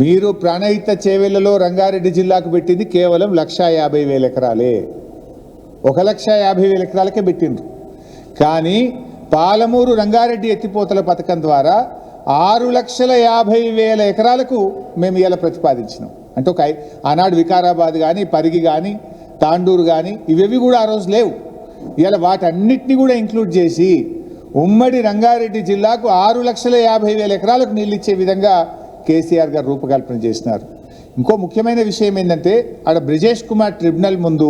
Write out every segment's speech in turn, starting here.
మీరు ప్రాణహిత చేవెళ్ళలో రంగారెడ్డి జిల్లాకు పెట్టింది కేవలం లక్ష యాభై వేల ఎకరాలే. ఒక లక్ష యాభై వేల ఎకరాలకే పెట్టిండ్రు. కానీ పాలమూరు రంగారెడ్డి ఎత్తిపోతల పథకం ద్వారా ఆరు లక్షల యాభై వేల ఎకరాలకు మేము ఇలా ప్రతిపాదించినాం. అంటే ఒక ఆనాడు వికారాబాద్ కానీ పరిగి కానీ తాండూరు కానీ ఇవేవి కూడా ఆ రోజు లేవు. ఇలా వాటన్నిటిని కూడా ఇంక్లూడ్ చేసి ఉమ్మడి రంగారెడ్డి జిల్లాకు ఆరు లక్షల యాభై వేల ఎకరాలకు నీళ్ళు ఇచ్చే విధంగా కేసీఆర్ గారు రూపకల్పన చేసినారు. ఇంకో ముఖ్యమైన విషయం ఏంటంటే ఆడ బ్రిజేష్ కుమార్ ట్రిబ్యునల్ ముందు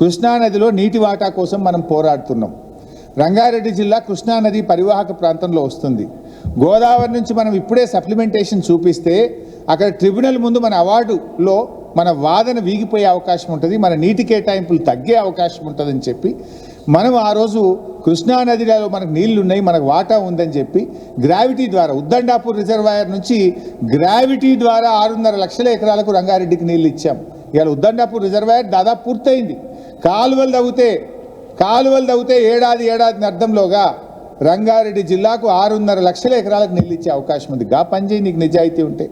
కృష్ణానదిలో నీటి వాటా కోసం మనం పోరాడుతున్నాం. రంగారెడ్డి జిల్లా కృష్ణానది పరివాహక ప్రాంతంలో వస్తుంది. గోదావరి నుంచి మనం ఇప్పుడే సప్లిమెంటేషన్ చూపిస్తే అక్కడ ట్రిబ్యునల్ ముందు మన అవార్డులో మన వాదన వీగిపోయే అవకాశం ఉంటుంది మన నీటి కేటాయింపులు తగ్గే అవకాశం ఉంటుందని చెప్పి మనం ఆ రోజు కృష్ణానదిలో మనకు నీళ్ళు ఉన్నాయి మనకు వాటా ఉందని చెప్పి గ్రావిటీ ద్వారా ఉద్దండాపూర్ రిజర్వాయర్ నుంచి గ్రావిటీ ద్వారా ఆరున్నర లక్షల ఎకరాలకు రంగారెడ్డికి నీళ్ళు ఇచ్చాం. ఇవాళ ఉద్దండాపూర్ రిజర్వాయర్ దాదాపు పూర్తయింది. కాలువలు తవ్వుతే కాలువలు తవ్వుతే ఏడాది ఏడాది అర్థంలోగా రంగారెడ్డి జిల్లాకు ఆరున్నర లక్షల ఎకరాలకు నీళ్ళు ఇచ్చే అవకాశం ఉంది. గా పనిచేయి నీకు నిజాయితీ ఉంటే.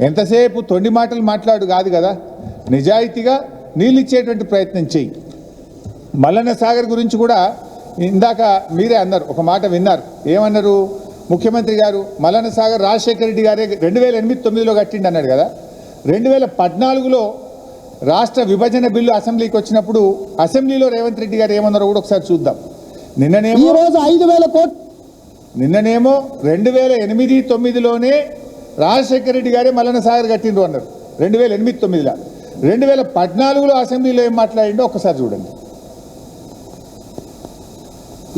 ఎంతసేపు తొండి మాటలు మాట్లాడు కాదు కదా. నిజాయితీగా నీళ్ళు ఇచ్చేటువంటి ప్రయత్నం చేయి. మల్లన్న సాగర్ గురించి కూడా ఇందాక మీరే అన్నారు ఒక మాట విన్నారు. ఏమన్నారు? ముఖ్యమంత్రి గారు మల్లన్న సాగర్ రాజశేఖర రెడ్డి గారే రెండు వేల ఎనిమిది తొమ్మిదిలో కట్టిండి అన్నాడు కదా. రెండు వేల పద్నాలుగులో రాష్ట్ర విభజన బిల్లు అసెంబ్లీకి వచ్చినప్పుడు అసెంబ్లీలో రేవంత్ రెడ్డి గారు ఏమన్నారో కూడా ఒకసారి చూద్దాం. నిన్ననేమో రోజు ఐదు వేల కోట్లు నిన్ననేమో రెండు వేల ఎనిమిది తొమ్మిదిలోనే రాజశేఖర రెడ్డి గారే మల్లన్న సాగర్ కట్టిండ్రు అన్నారు రెండు వేల ఎనిమిది తొమ్మిదిలో. రెండు వేల పద్నాలుగులో అసెంబ్లీలో ఏం మాట్లాడిండో ఒక్కసారి చూడండి.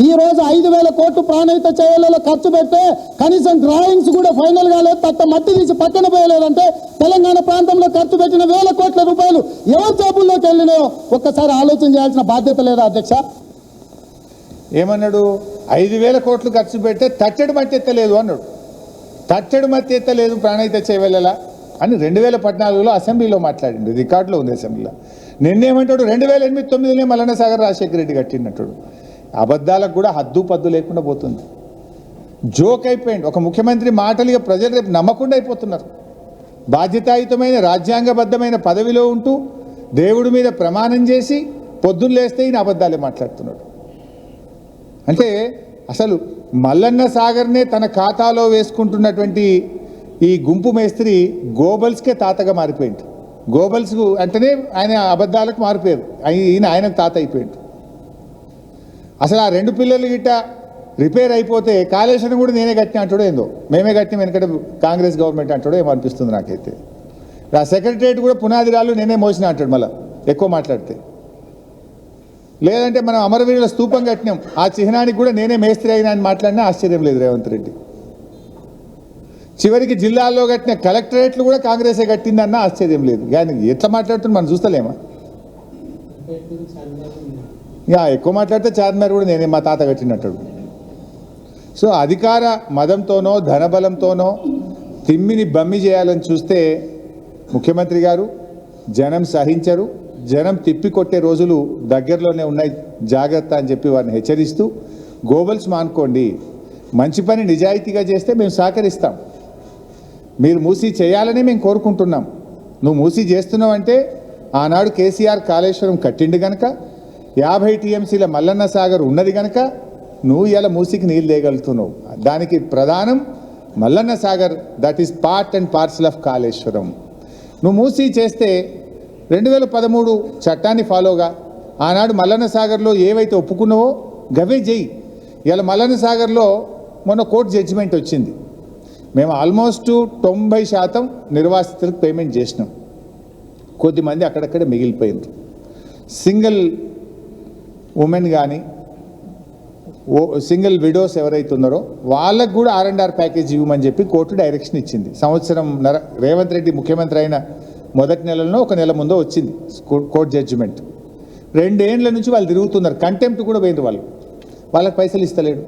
ఈ రోజు ఐదు వేల కోట్లు ప్రాణహిత చర్యలలో ఖర్చు పెట్టే కనీసం డ్రాయింగ్స్ కూడా ఫైనల్ కాలేదు తట్ట మట్టి తీసి పక్కన పోయలేదంటే తెలంగాణ ప్రాంతంలో ఖర్చు పెట్టిన వేల కోట్ల రూపాయలు ఎవరి జేబుల్లోకి వెళ్ళినాయో ఒక్కసారి ఆలోచన చేయాల్సిన బాధ్యత లేదా అధ్యక్ష? ఏమన్నాడు? ఐదు వేల కోట్లు ఖర్చు పెడితే తట్టెడు మట్టి ఎత్తలేదు అన్నాడు. తట్టెడు మట్టి ఎత్తలేదు ప్రాణహిత చేయవెళ్ళలా అని రెండు వేల పద్నాలుగులో అసెంబ్లీలో మాట్లాడిండు రికార్డులో ఉంది అసెంబ్లీలో. నిన్నేమంటాడు? రెండు వేల ఎనిమిది తొమ్మిదిలో మల్లన్న సాగర్ రాజశేఖర రెడ్డి కట్టినట్టు అబద్ధాలకు కూడా హద్దు పద్దు లేకుండా పోతుంది. జోక్ అయిపోయింది. ఒక ముఖ్యమంత్రి మాటలు ఇక ప్రజలు రేపు నమ్మకుండా అయిపోతున్నారు. బాధ్యతాయుతమైన రాజ్యాంగబద్ధమైన పదవిలో ఉంటూ దేవుడి మీద ప్రమాణం చేసి పొద్దున్న లేస్తే ఈయన అబద్ధాలే మాట్లాడుతున్నాడు. అంటే అసలు మల్లన్న సాగర్నే తన ఖాతాలో వేసుకుంటున్నటువంటి ఈ గుంపు మేస్త్రి గోబల్స్కే తాతగా మారిపోయింది. గోబల్స్కు అంటేనే ఆయన అబద్ధాలకు మారిపోయారు. ఈయన ఆయనకు తాత అయిపోయింది అసలు ఆ రెండు పిల్లలు గిట్ట రిపేర్ అయిపోతే కాళేశ్వరం కూడా నేనే కట్టిన అంటాడో ఏందో? మేమే కట్టిన వెనకట కాంగ్రెస్ గవర్నమెంట్ అంటాడో ఏమో అనిపిస్తుంది నాకైతే. ఆ సెక్రటరియట్ కూడా పునాది రాళ్ళు నేనే మోసిన అంటాడు మళ్ళీ ఎక్కువ మాట్లాడితే. లేదంటే మనం అమరవీరుల స్తూపం కట్టినాం. ఆ చిహ్నానికి కూడా నేనే మేస్త్రి అయినా అని మాట్లాడినా ఆశ్చర్యం లేదు రేవంత్ రెడ్డి. చివరికి జిల్లాల్లో కట్టిన కలెక్టరేట్లు కూడా కాంగ్రెసే కట్టిందన్న ఆశ్చర్యం లేదు. కానీ ఎట్లా మాట్లాడుతున్నా మనం చూస్తలేమా? ఇక ఎక్కువ మాట్లాడితే చార్మినార్ కూడా నేనే మా తాత కట్టినట్టాడు సో అధికార మదంతోనో ధనబలంతోనో తిమ్మిని బమ్మి చేయాలని చూస్తే ముఖ్యమంత్రి గారు జనం సహించరు జనం తిప్పికొట్టే రోజులు దగ్గరలోనే ఉన్నాయి జాగ్రత్త అని చెప్పి వారిని హెచ్చరిస్తూ గోబల్స్ మానుకోండి మంచి పని నిజాయితీగా చేస్తే మేము సహకరిస్తాం. మీరు మూసి చేయాలని మేము కోరుకుంటున్నాం. నువ్వు మూసి చేస్తున్నావు అంటే ఆనాడు కేసీఆర్ కాళేశ్వరం కట్టిండు కనుక యాభై టీఎంసీల మల్లన్న సాగర్ ఉన్నది కనుక నువ్వు ఇలా మూసికి నీళ్ళు తేగలుగుతున్నావు దానికి ప్రధానం Mallanna Sagar that is part and parcel of Kaleshwaram. నువ్వు మూసి చేస్తే రెండు వేల పదమూడు చట్టాన్ని ఫాలోగా ఆనాడు మల్లన్న సాగర్లో ఏవైతే ఒప్పుకున్నావో గవే జై. ఇలా మల్లన్న సాగర్లో మొన్న కోర్టు జడ్జిమెంట్ వచ్చింది. మేము ఆల్మోస్ట్ తొంభై శాతం నిర్వాసితులకు పేమెంట్ చేసినాం. కొద్దిమంది అక్కడక్కడ మిగిలిపోయింది సింగిల్ ఉమెన్ కానీ ఓ సింగిల్ విడోస్ ఎవరైతే ఉన్నారో వాళ్ళకు కూడా ఆర్ అండ్ ఆర్ ప్యాకేజ్ ఇవ్వమని చెప్పి కోర్టు డైరెక్షన్ ఇచ్చింది. సంవత్సరం నర రేవంత్ రెడ్డి ముఖ్యమంత్రి అయిన మొదటి నెలలో ఒక నెల ముందో వచ్చింది కో- కోర్టు జడ్జిమెంట్ రెండేండ్ల నుంచి వాళ్ళు తిరుగుతున్నారు. కంటెంప్ట్ కూడా పోయింది వాళ్ళు. వాళ్ళకి పైసలు ఇస్తలేడు.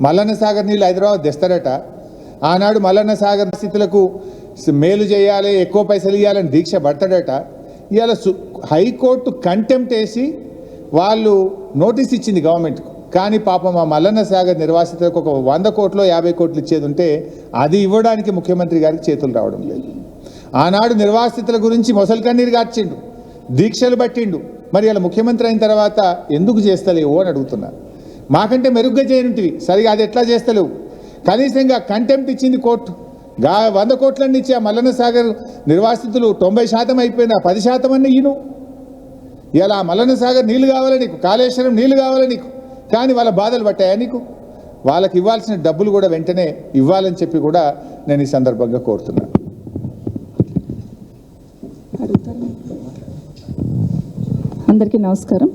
మల్లన్న సాగర్ నీళ్ళు హైదరాబాద్ తెస్తారట. ఆనాడు మల్లన్న సాగర్ స్థితులకు మేలు చేయాలి ఎక్కువ పైసలు ఇవ్వాలని దీక్ష పడతాడట. ఇవాళ హైకోర్టు కంటెంప్ట్ వేసి వాళ్ళు నోటీస్ ఇచ్చింది గవర్నమెంట్కు కానీ పాపం ఆ మల్లన్న సాగర్ నిర్వాసితులకు ఒక వంద కోట్లో యాభై కోట్లు ఇచ్చేది ఉంటే అది ఇవ్వడానికి ముఖ్యమంత్రి గారికి చేతులు రావడం లేదు. ఆనాడు నిర్వాసితుల గురించి మొసలు కన్నీరు గార్చిండు దీక్షలు పట్టిండు. మరి ఇలా ముఖ్యమంత్రి అయిన తర్వాత ఎందుకు చేస్తలేవు అని అడుగుతున్నా మాకంటే మెరుగ్గా చేయనుంటివి. సరిగా అది ఎట్లా చేస్తలేవు? కనీసంగా కంటెంప్ట్ ఇచ్చింది కోర్టు. గా వంద కోట్లన్నీ ఇచ్చి ఆ మల్లన్న సాగర్ నిర్వాసితులు తొంభై శాతం అయిపోయినా పది శాతం అన్న ఈను ఇలా మల్లన్న సాగర్ నీళ్ళు కావాలి నీకు? కాళేశ్వరం నీళ్ళు కావాలి నీకు? కానీ వాళ్ళ బాధలు పట్టాయా నీకు? వాళ్ళకి ఇవ్వాల్సిన డబ్బులు కూడా వెంటనే ఇవ్వాలని చెప్పి కూడా నేను ఈ సందర్భంగా కోరుతున్నాను. అందరికీ నమస్కారం.